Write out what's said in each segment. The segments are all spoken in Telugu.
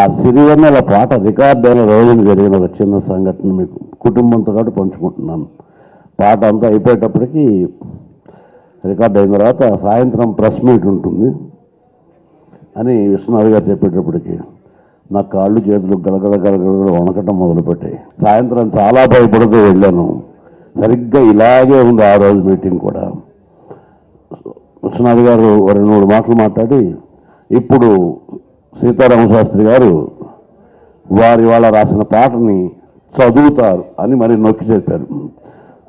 ఆ సిరివెన్నెల పాట రికార్డ్ అయిన రోజున జరిగిన ఒక చిన్న సంఘటన మీకు కుటుంబంతో పాటు పంచుకుంటున్నాను. పాట అంతా అయిపోయేటప్పటికి రికార్డ్ అయిన తర్వాత సాయంత్రం ప్రెస్ మీట్ ఉంటుంది అని విశ్వనాథ్ గారు చెప్పేటప్పటికి నా కాళ్ళు చేతులు గడగడ గడగడ వణకటం మొదలుపెట్టాయి. సాయంత్రం చాలా భయపడుతూ వెళ్ళాను. సరిగ్గా ఇలాగే ఉంది ఆ రోజు మీటింగ్ కూడా. విశ్వనాథ్ గారు రెండు మూడు మాటలు మాట్లాడి ఇప్పుడు సీతారామ శాస్త్రి గారు వారి వాళ్ళ రాసిన పాటని చదువుతారు అని మరి నొక్కి చెప్పారు.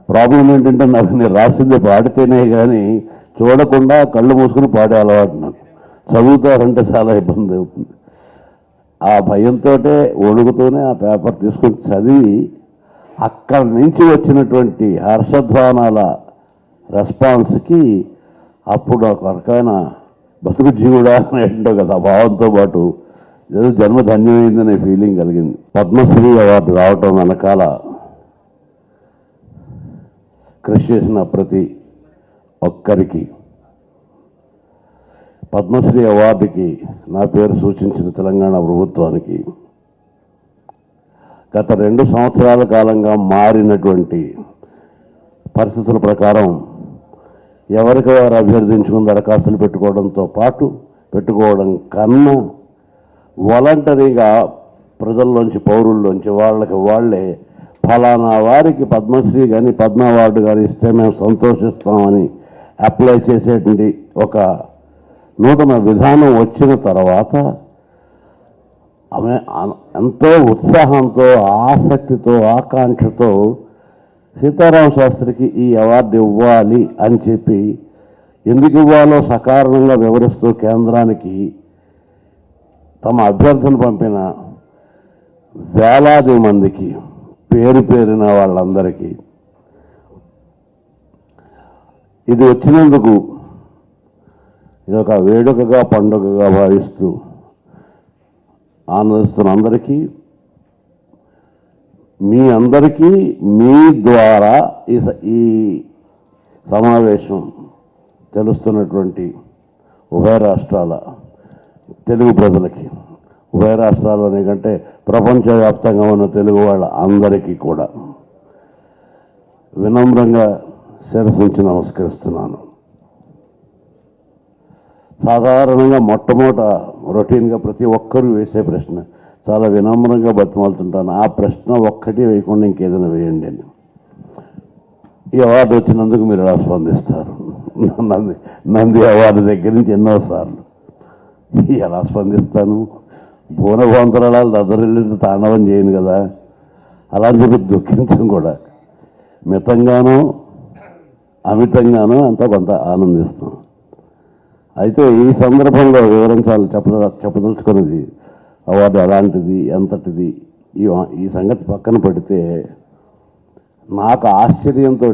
ప్రాబ్లం ఏంటంటే నాకు నేను రాసింది పాడితేనే కానీ చూడకుండా కళ్ళు మూసుకుని పాడే అలవాటు నాకు. చదువుతారంటే చాలా ఇబ్బంది అవుతుంది. ఆ భయంతో ఒడుగుతూనే ఆ పేపర్ తీసుకొని చదివి అక్కడి నుంచి వచ్చినటువంటి హర్షధ్వానాల రెస్పాన్స్కి అప్పుడు ఒక రకమైన బతుకు జీవుడా అనేటువంటి ఒక భావంతో పాటు ఏదో జన్మ ధన్యమైందనే ఫీలింగ్ కలిగింది. పద్మశ్రీ అవార్డు రావటం వెనకాల కృషి చేసిన ప్రతి ఒక్కరికి పద్మశ్రీ అవార్డుకి నా పేరు సూచించిన తెలంగాణ ప్రభుత్వానికి గత రెండు సంవత్సరాల కాలంగా మారినటువంటి పరిస్థితుల ప్రకారం ఎవరికి వారు అభ్యర్థించుకుని దరఖాస్తులు పెట్టుకోవడంతో పాటు పెట్టుకోవడం కన్నా వాలంటరీగా ప్రజల్లోంచి పౌరుల్లోంచి వాళ్ళకి వాళ్ళే ఫలానా వారికి పద్మశ్రీ కానీ పద్మ అవార్డు కానీ ఇస్తే మేము సంతోషిస్తామని అప్లై చేసేటువంటి ఒక నూతన విధానం వచ్చిన తర్వాత ఆమె ఎంతో ఉత్సాహంతో ఆసక్తితో ఆకాంక్షతో సీతారామ శాస్త్రికి ఈ అవార్డు ఇవ్వాలి అని చెప్పి ఎందుకు ఇవ్వాలో సకారణంగా వివరిస్తూ కేంద్రానికి తమ అభ్యర్థన పంపిన వేలాది మందికి పేరు పేరిన వాళ్ళందరికీ. ఇది వచ్చినందుకు ఇది ఒక వేడుకగా పండుగగా భావిస్తూ ఆనందిస్తున్న అందరికీ మీ అందరికీ మీ ద్వారా ఈ ఈ సమావేశం తెలుస్తున్నటువంటి ఉభయ రాష్ట్రాల తెలుగు ప్రజలకి. ఉభయ రాష్ట్రాల్లోనే కంటే ప్రపంచవ్యాప్తంగా ఉన్న తెలుగు వాళ్ళ అందరికీ కూడా వినమ్రంగా శిరసించి నమస్కరిస్తున్నాను. సాధారణంగా మొట్టమొదట రొటీన్గా ప్రతి ఒక్కరూ వేసే ప్రశ్న చాలా వినమ్రంగా బతిమాలుతుంటాను. ఆ ప్రశ్న ఒక్కటి వేయకుండా ఇంకేదైనా వేయండి అని. ఈ అవార్డు వచ్చినందుకు మీరు ఎలా స్పందిస్తారు? నంది నంది అవార్డు దగ్గర నుంచి ఎన్నోసార్లు. ఎలా స్పందిస్తాను? భువనభవంతరాలు దద్దరిల్లు తాండవం చేయను కదా. అలా చెప్పి దుఃఖించం కూడా. మితంగానో అమితంగానో అంతా కొంత ఆనందిస్తాం. అయితే ఈ సందర్భంలో వివరించాలి చెప్ప చెప్పదలుచుకున్నది అవార్డు ఎలాంటిది ఎంతటిది ఈ ఈ సంగతి పక్కన పెడితే నాకు ఆశ్చర్యంతో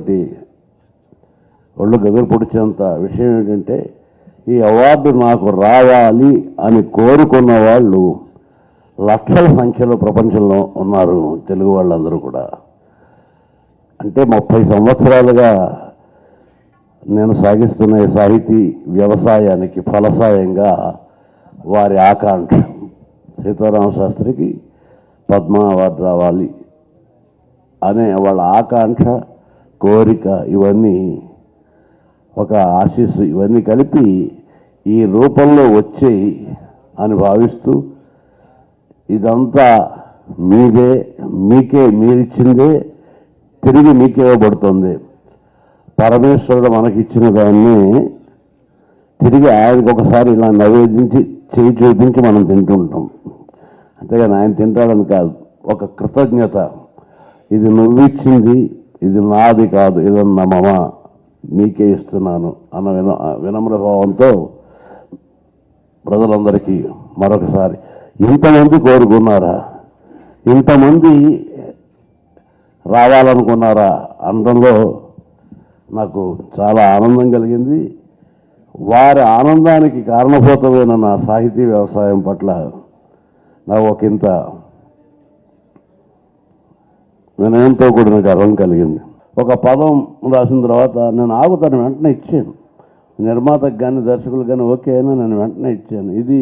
ఒళ్ళు గగురు పొడిచేంత విషయం ఏంటంటే ఈ అవార్డు నాకు రావాలి అని కోరుకున్న వాళ్ళు లక్షల సంఖ్యలో ప్రపంచంలో ఉన్నారు తెలుగు వాళ్ళందరూ కూడా. అంటే ముప్పై సంవత్సరాలుగా నేను సాగిస్తున్న సాహితీ వ్యవసాయానికి ఫలసాయంగా వారి ఆకాంక్ష. సీతారామ శాస్త్రికి పద్మ అవార్డు రావాలి అనే వాళ్ళ ఆకాంక్ష కోరిక ఇవన్నీ ఒక ఆశీస్సు ఇవన్నీ కలిపి ఈ రూపంలో వచ్చేయి అని భావిస్తూ ఇదంతా మీదే మీకే మీరిచ్చిందే తిరిగి మీకే ఇవ్వబడుతుంది. పరమేశ్వరుడు మనకిచ్చిన దాన్ని తిరిగి ఆయనకు ఒకసారి ఇలా నవేదించి చేయి చూపించి మనం తింటుంటాం అంతేగాని ఆయన తింటాడని కాదు. ఒక కృతజ్ఞత. ఇది నువ్విచ్చింది ఇది నాది కాదు ఇదన్న మమ. నీకే ఇస్తున్నాను అన్న విన వినమ్ర భావంతో ప్రజలందరికీ మరొకసారి ఇంతమంది కోరుకున్నారా? ఇంతమంది రావాలనుకున్నారా? అనడంలో నాకు చాలా ఆనందం కలిగింది. వారి ఆనందానికి కారణభూతమైన నా సాహితీ వ్యవసాయం పట్ల నాకు ఒక ఇంత వినయంతో కూడిన గర్వం కలిగింది. ఒక పదం రాసిన తర్వాత నేను ఆగుతాను వెంటనే ఇచ్చాను. నిర్మాతకు కానీ దర్శకులు కానీ ఓకే అయినా నేను వెంటనే ఇచ్చాను. ఇది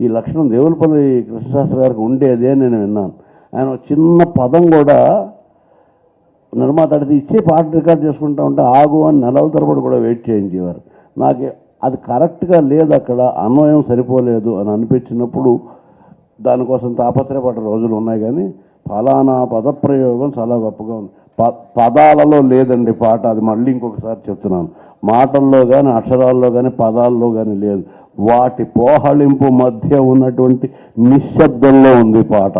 ఈ లక్షణం దేవులపల్లి కృష్ణశాస్త్రి గారికి ఉండేదే నేను విన్నాను. ఆయన ఒక చిన్న పదం కూడా నిర్మాత అడిగితే ఇచ్చే పాట రికార్డ్ చేసుకుంటా ఉంటే ఆగు అని నెలల తరబడి కూడా వెయిట్ చేయించేవారు. నాకు అది కరెక్ట్గా లేదు అక్కడ అన్వయం సరిపోలేదు అని అనిపించినప్పుడు దానికోసం తాపత్రయపడ్డ రోజులు ఉన్నాయి కానీ ఫలానా పదప్రయోగం చాలా గొప్పగా ఉంది. ప పదాలలో లేదండి పాట అది మళ్ళీ ఇంకొకసారి చెప్తున్నాను. మాటల్లో కానీ అక్షరాల్లో కానీ పదాల్లో కానీ లేదు. వాటి పోహళింపు మధ్య ఉన్నటువంటి నిశ్శబ్దంలో ఉంది పాట.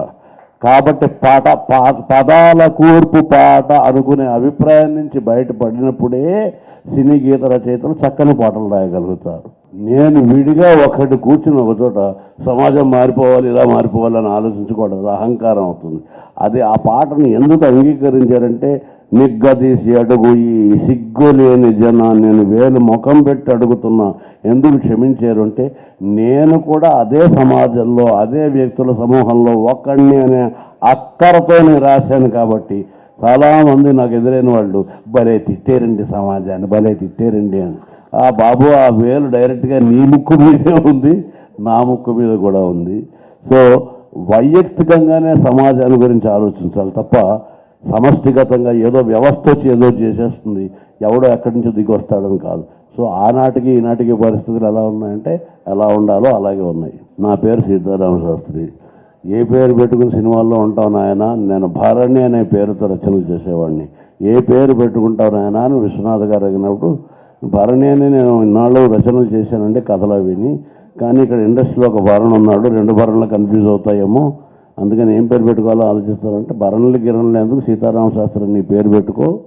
కాబట్టి పాట పా- పదాల కూర్పు పాట అనుకునే అభిప్రాయం నుంచి బయటపడినప్పుడే సినీ గీత రచయితలు చక్కని పాటలు రాయగలుగుతారు. నేను విడిగా ఒకటి కూర్చుని ఒక చోట సమాజం మారిపోవాలి ఇలా మారిపోవాలి అని ఆలోచించకూడదు అహంకారం అవుతుంది. అది ఆ పాటను ఎందుకు అంగీకరించారంటే నిగ్గదీసి అడుగు ఈ సిగ్గు లేని నేను వేలు ముఖం పెట్టి అడుగుతున్నా. ఎందుకు క్షమించారు అంటే నేను కూడా అదే సమాజంలో అదే వ్యక్తుల సమూహంలో ఒక్కడిని అనే అక్కరతో నేను రాశాను కాబట్టి చాలామంది నాకు ఎదురైన వాళ్ళు భలే తిట్టేరండి సమాజాన్ని భలే తిట్టేరండి అని. ఆ బాబు ఆ వేలు డైరెక్ట్గా నీ ముక్కు మీదే ఉంది నా ముక్కు మీద కూడా ఉంది. సో వైయక్తికంగానే సమాజాన్ని గురించి ఆలోచించాలి తప్ప సమష్టిగతంగా ఏదో వ్యవస్థ వచ్చి ఏదో చేసేస్తుంది. ఎవడో ఎక్కడి నుంచో దిగి వస్తాడని కాదు. సో ఆనాటికి ఈనాటికి పరిస్థితులు ఎలా ఉన్నాయంటే ఎలా ఉండాలో అలాగే ఉన్నాయి. నా పేరు సీతారామ శాస్త్రి. ఏ పేరు పెట్టుకుని సినిమాల్లో ఉంటావు నాయన? నేను భారణి అనే పేరుతో రచనలు చేసేవాడిని. ఏ పేరు పెట్టుకుంటావు నాయన అని విశ్వనాథ్ గారు అడిగినప్పుడు భరణి అని నేను ఇన్నాళ్ళు రచనలు చేశానంటే కథలు విని కానీ ఇక్కడ ఇండస్ట్రీలో ఒక భరణ ఉన్నాడు. రెండు భరణలు కన్ఫ్యూజ్ అవుతాయేమో. అందుకని ఏం పేరు పెట్టుకోవాలో ఆలోచిస్తారంటే భరణలు గిరణలు ఎందుకు సీతారామ శాస్త్రి నీ పేరు పెట్టుకో?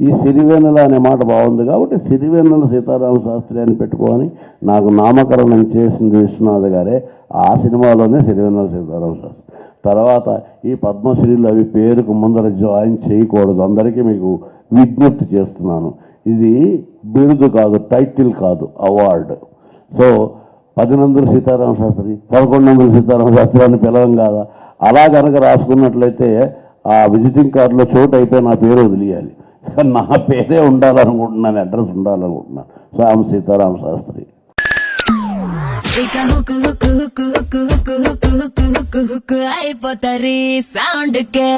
ఈ సిరివెన్నెల అనే మాట బాగుంది కాబట్టి సిరివెన్నెల సీతారామ శాస్త్రి అని పెట్టుకోని నాకు నామకరణం చేసింది విశ్వనాథ్ గారే ఆ సినిమాలోనే సిరివెన్నెల సీతారామ శాస్త్రి. తర్వాత ఈ పద్మశ్రీలు అవి పేరుకు ముందర జాయిన్ చేయకూడదు. అందరికీ మీకు విజ్ఞప్తి చేస్తున్నాను. ఇది బిరుదు కాదు టైటిల్ కాదు అవార్డు. సో పదినందులు సీతారామ శాస్త్రి పదకొండు సీతారామ శాస్త్రి అని పిలవం కాదా అలా కనుక రాసుకున్నట్లయితే ఆ విజిటింగ్ కార్డులో చోటు అయితే నా పేరు వదిలేయాలి నా పేరే ఉండాలనుకుంటున్నాను అడ్రస్ ఉండాలనుకుంటున్నాను స్వామి సీతారామ శాస్త్రి అయిపోతారు సౌండ్ కే